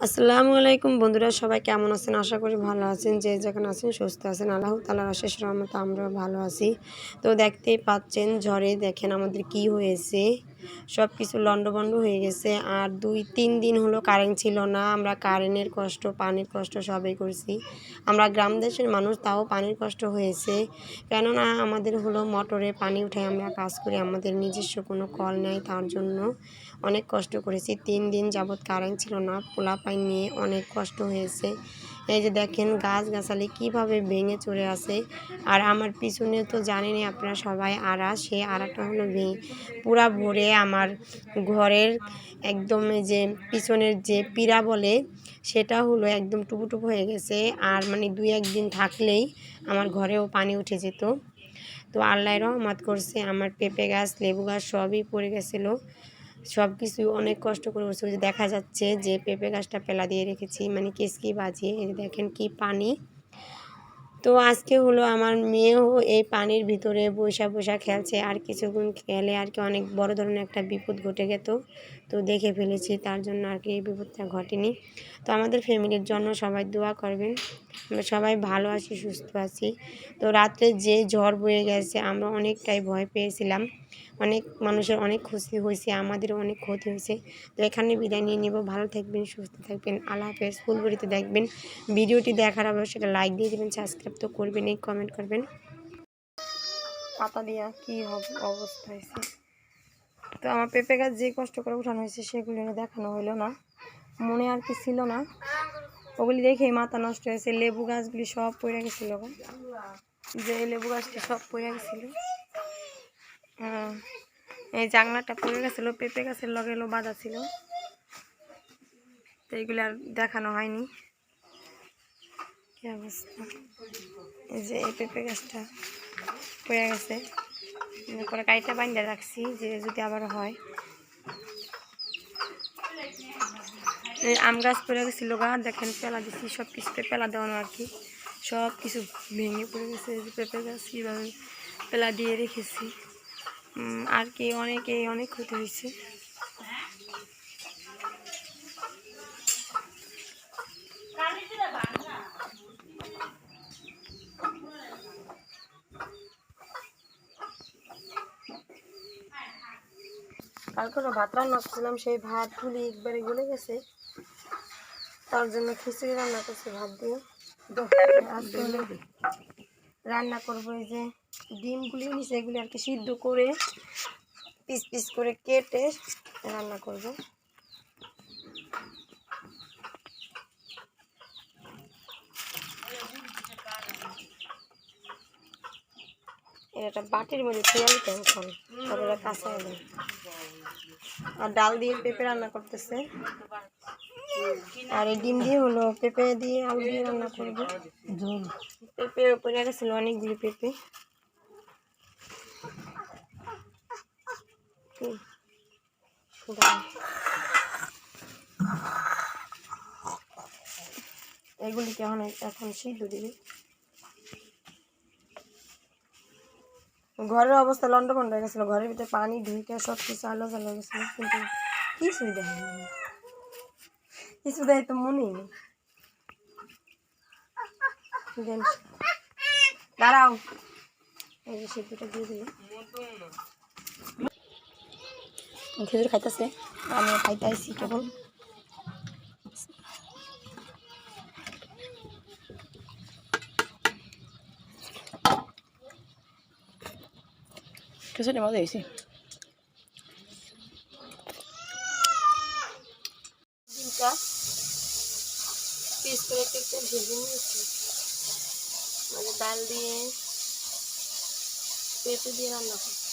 আসসালামু আলাইকুম বন্ধুরা, সবাই কেমন আছেন? আশা করি ভালো আছেন। যে যেখানে আছেন, সুস্থ আছেন। আল্লাহ তালার অশেষ রহমত আমরা ভালো আছি। তো দেখতেই পাচ্ছেন, ঝড়ে দেখেন আমাদের কি হয়েছে। সব কিছু লন্ডভন্ড হয়ে গেছে। আর দুই, তিন দিন হলো কারেন্ট ছিল না। আমরা কারেন্টের কষ্ট, পানির কষ্ট সবই করছি। আমরা গ্রাম দেশের মানুষ, তাও পানির কষ্ট হয়েছে। কেননা আমাদের হলো মোটরে পানি উঠে আমরা কাজ করি। আমাদের নিজস্ব কোনো কল নেই, তার জন্য অনেক কষ্ট করেছি। তিন দিন যাবৎ কারেন্ট ছিল না। পোলা পানি নিয়ে অনেক কষ্ট হয়েছে। এই যে দেখেন গাছ গাছালি কীভাবে ভেঙে চড়ে আসে আর আমার পিছনে তো জানেনই আপনারা সবাই আড়া সে আড়াটা হলো ভেঙে পুরা ভরে আমার ঘরের একদম যে পিছনের যে পীড়া বলে, সেটা হলো একদম টুপু টুপু হয়ে গেছে। আর মানে দুই একদিন থাকলেই আমার ঘরেও পানি উঠে যেত। তো আল্লাহ রহমত করছে, আমার পেঁপে গাছ, লেবু গাছ সবই পড়ে গেছিল। সব কিছু অনেক কষ্ট করে বসে দেখা যাচ্ছে যে পেঁপে গাছটা পেলা দিয়ে রেখেছি মানে কেসকি বাজিয়ে দেখেন কি পানি। তো আজকে হলো আমার মেয়েও এই পানির ভিতরে বৈশা বৈশা খেলছে, আর কিছুক্ষণ খেলে আর কি অনেক বড় ধরনের একটা বিপদ ঘটে গেত। তো দেখে ফেলেছি, তার জন্য আর কি এই বিপদটা ঘটেনি। তো আমাদের ফ্যামিলির জন্য সবাই দোয়া করবেন। আমরা সবাই ভালো আছি, সুস্থ আছি। তো রাত্রে যে ঝড় বয়ে গেছে, আমরা অনেকটাই ভয় পেয়েছিলাম। অনেক মানুষের অনেক খুশি হয়েছে, আমাদেরও অনেক ক্ষতি হয়েছে। তো এখানে বিদায় নিয়ে নেব। ভালো থাকবেন, সুস্থ থাকবেন। আল্লাহ হাফেজ। ফুলবড়িতে দেখবেন। ভিডিওটি দেখার অবশ্যই লাইক দিয়ে দেবেন, সাবস্ক্রাইব তো করবেন, এই কমেন্ট করবেন। পাতা দিয়া কি অবস্থা হয়েছে। তো আমার পেঁপে গাছ যে কষ্ট করে উঠানো হয়েছে, সেগুলো দেখানো হলো না। মনে আর কি ছিল না। ওগুলি দেখেই মাথা নষ্ট হয়েছে, লেবু গাছগুলি সব পড়ে গেছিল যে লেবু গাছটি সব পড়ে গেছিল। হ্যাঁ এই জাংলাটা পড়ে গেছিল, পেঁপে গাছের লগে এলো, বাঁধা ছিল। তো এইগুলো আর দেখানো হয়নি। কি অবস্থা? এই যে এই পেঁপে গাছটা পড়ে গেছে। পরে কাইটা বান্ধে রাখছি যে যদি আবার হয়। এই আম গাছ পড়ে গেছিল গা দেখেন, পেলা দিছি সব কিছুতে পেলা দেওয়ানো আর কি। সব কিছু ভেঙে পড়ে গেছে পেঁপে গাছ কীভাবে পেলা দিয়ে রেখেছি। আর কি, অনেকে অনেক ক্ষতি হয়েছে। কালকে ভাত রান্না করছিলাম, সেই ভাত গুলি একবারে গলে গেছে। তার জন্য খিচুড়ি রান্না করছি ভাত দিয়ে। রান্না করব এই যে ডিমগুলি নিচে এগুলি আর কি সিদ্ধ করে পিস পিস করে কেটে রান্না করব। এটা বাটির মধ্যে খেয়ালি টেনশন কাঁচা আর ডাল দিয়ে পেঁপে রান্না করতেছে। আর এই ডিম দিয়ে হলো পেঁপে দিয়ে আলু দিয়ে রান্না করব। পেঁপে পড়ে গেছিল অনেকগুলি পেঁপে। এগুলিকে এখন এখন সিদ্ধ দিবি। ঘরের অবস্থা লন্ডভন্ড হয়ে গেছিল। ঘরের ভিতরে পানি ঢুকে সব কিছু আলো জ্বালা গেছিল। কিন্তু কিছুই দেয়নি কিছু দেয় তো মনেই। দাঁড়াও এই যে দিয়ে দিল খেজুর খাইতেছে আমি খাইতে আইসি কেবল খিচুড়ি মজা হয়েছে ডিমটা পিস করে একটু ভেজে নিয়েছি। মানে ডাল দিয়ে পেঁপে দিয়ে রান্না করছি।